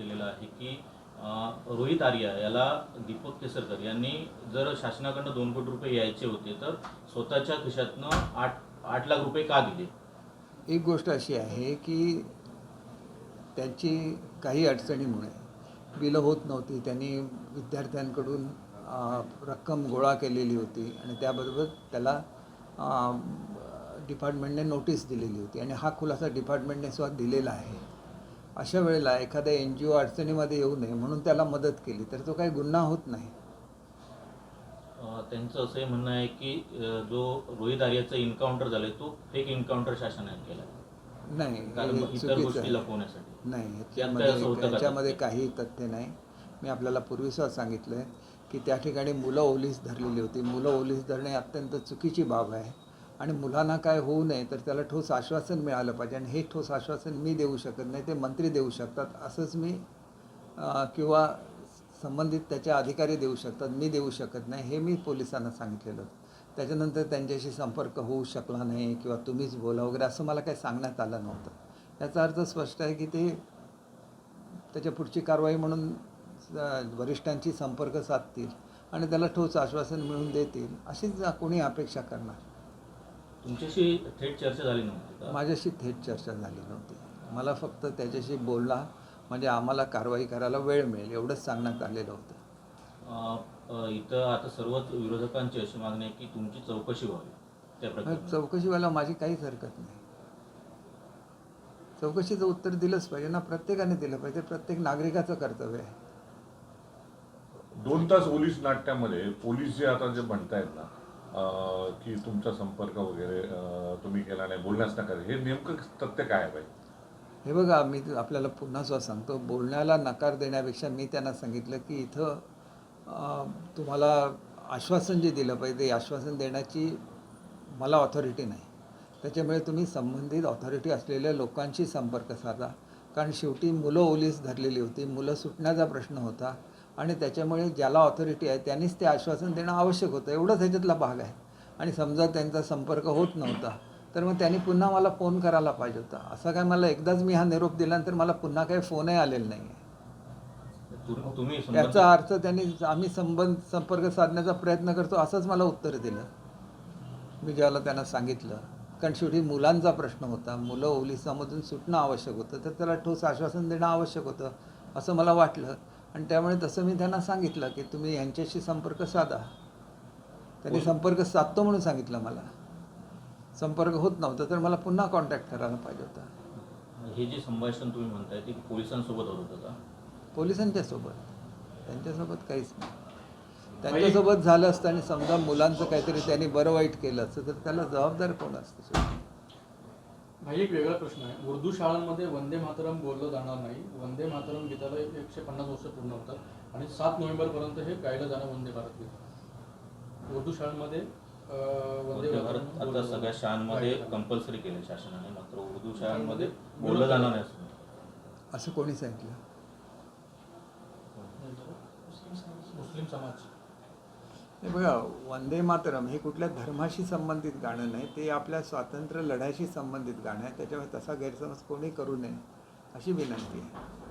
केलेलं आहे की रोहित आर्या याला दीपक केसरकर यांनी जर शासनाकडनं दोन कोटी रुपये यायचे होते तर स्वतःच्या खिशातनं आठ आठ लाख रुपये का दिले? एक गोष्ट अशी आहे की त्यांची काही अडचणीमुळे बिलं होत नव्हती. त्यांनी विद्यार्थ्यांकडून रक्कम गोळा केलेली होती आणि त्याबरोबर त्याला डिपार्टमेंटने नोटीस दिलेली होती. आणि हा खुलासा डिपार्टमेंटने सुद्धा दिलेला आहे. अशा वेळेला एखाद्या एन जी ओ अडचणीमध्ये येऊ नये म्हणून त्याला मदत केली तर तो काही गुन्हा होत नाही. त्यांचं असंही म्हणणं आहे की जो रोहित आर्याचा एन्काउंटर झालाय तो फेक एन्काउंटर शासनाने केला नाही चुकीचं नाही असं? त्याच्यामध्ये काही तथ्य नाही. मी आपल्याला पूर्वीसुद्धा सांगितलं आहे की त्या ठिकाणी मुलं ओलीस धरलेली होती. मुलं ओलीस धरणे अत्यंत चुकीची बाब आहे. आणि मुलांना काय होऊ नये तर त्याला ठोस आश्वासन मिळालं पाहिजे आणि हे ठोस आश्वासन मी देऊ शकत नाही ते मंत्री देऊ शकतात. असंच मी किंवा संबंधित त्याचे अधिकारी देऊ शकतात मी देऊ शकत नाही हे मी पोलिसांना सांगितलेलं. त्याच्यानंतर त्यांच्याशी संपर्क होऊ शकला नाही किंवा तुम्हीच बोला वगैरे असं मला काही सांगण्यात आलं नव्हतं. याचा अर्थ स्पष्ट आहे की ते त्याच्या पुढची कारवाई म्हणून वरिष्ठांशी वरिष्ठांची संपर्क साधतील आणि त्याला ठोस आश्वासन मिळून देतील अशीच कोणी अपेक्षा करणार. तुमच्याशी थेट चर्चा झाली नव्हती माझ्याशी थेट चर्चा झाली नव्हती. मला फक्त त्याच्याशी बोलला म्हणजे आम्हाला कारवाई करायला वेळ मिळेल एवढंच सांगण्यात आलेलं होतं. इथं आता सर्वच विरोधकांची अशी मागणी आहे की तुमची चौकशी व्हावी त्या प्रकरणात. चौकशीवाला माझी काहीच हरकत नाही. चौकशीचं उत्तर दिलंच पाहिजे ना प्रत्येकाने दिलं पाहिजे प्रत्येक नागरिकाचं कर्तव्य आहे. दोन तास पोलीस नाट्यामध्ये पोलीस जे आता जे म्हणतायत ना की तुमचा संपर्क वगैरे तुम्ही केला नाही बोलण्यास नकार हे नेमकं तथ्य काय आहे पाहिजे हे बघा मी आपल्याला पुन्हा सुद्धा सांगतो बोलण्याला नकार देण्यापेक्षा मी त्यांना सांगितलं की इथं तुम्हाला आश्वासन जे दिलं पाहिजे ते आश्वासन देण्याची मला ऑथॉरिटी नाही. त्याच्यामुळे तुम्ही संबंधित ऑथॉरिटी असलेल्या लोकांशी संपर्क साधा. कारण शेवटी मुलं ओलीस धरलेली होती मुलं सुटण्याचा प्रश्न होता. आणि त्याच्यामुळे ज्याला ऑथॉरिटी आहे त्यांनीच ते आश्वासन देणं आवश्यक होतं. एवढंच ह्याच्यातला भाग आहे. आणि समजा त्यांचा संपर्क होत नव्हता तर मग त्यांनी पुन्हा मला फोन करायला पाहिजे होता. असं काय मला एकदाच मी हा निरोप दिल्यानंतर मला पुन्हा काही फोनही आलेला नाही आहे तु- तुम्ही संबंधित- याचा अर्थ त्यांनी आम्ही संबंध संपर्क साधण्याचा प्रयत्न करतो असंच मला उत्तर दिलं. मी ज्याला त्यांना सांगितलं. कारण शेवटी मुलांचा प्रश्न होता. मुलं ओलिसामधून सुटणं आवश्यक होतं तर त्याला ठोस आश्वासन देणं आवश्यक होतं असं मला वाटलं. आणि त्यामुळे तसं मी त्यांना सांगितलं की तुम्ही यांच्याशी संपर्क साधा. त्यांनी संपर्क साधतो म्हणून सांगितलं मला. संपर्क होत नव्हता तर मला पुन्हा कॉन्टॅक्ट करायला पाहिजे होता. हे जे संभाषण तुम्ही म्हणताय ते पोलिसांसोबत होत होतं का? पोलिसांच्या सोबत त्यांच्यासोबत काहीच नाही. त्यांच्यासोबत झालं असतं आणि समजा मुलांचं काहीतरी त्यांनी बरं वाईट केलं असतं तर त्याला जबाबदार कोण असतं? भाई एक वेगळा प्रश्न आहे. उर्दू शाळांमध्ये वंदे मातरम बोललं जाणार नाही. वंदे मातरम गीताला एकशे पन्नास वर्ष पूर्ण होतात. आणि सात नोव्हेंबरपर्यंत हे गायलं जाणं वंदे भारत गीत. उर्दू शाळांमध्ये वंदे भारत आता सगळ्या. शाळांमध्ये. कंपल्सरी केले शासनाने मात्र उर्दू शाळांमध्ये बोललं जाणार नाही. असं कोणी सांगितलं? मुस्लिम समाज. बघा वंदे मातरम हे कुठल्या धर्माशी संबंधित गाणं नाही ते आपल्या स्वातंत्र्य लढ्याशी संबंधित गाणं आहे त्याच्यामुळे तसा गैरसमज कोणी करू नये अशी विनंती आहे.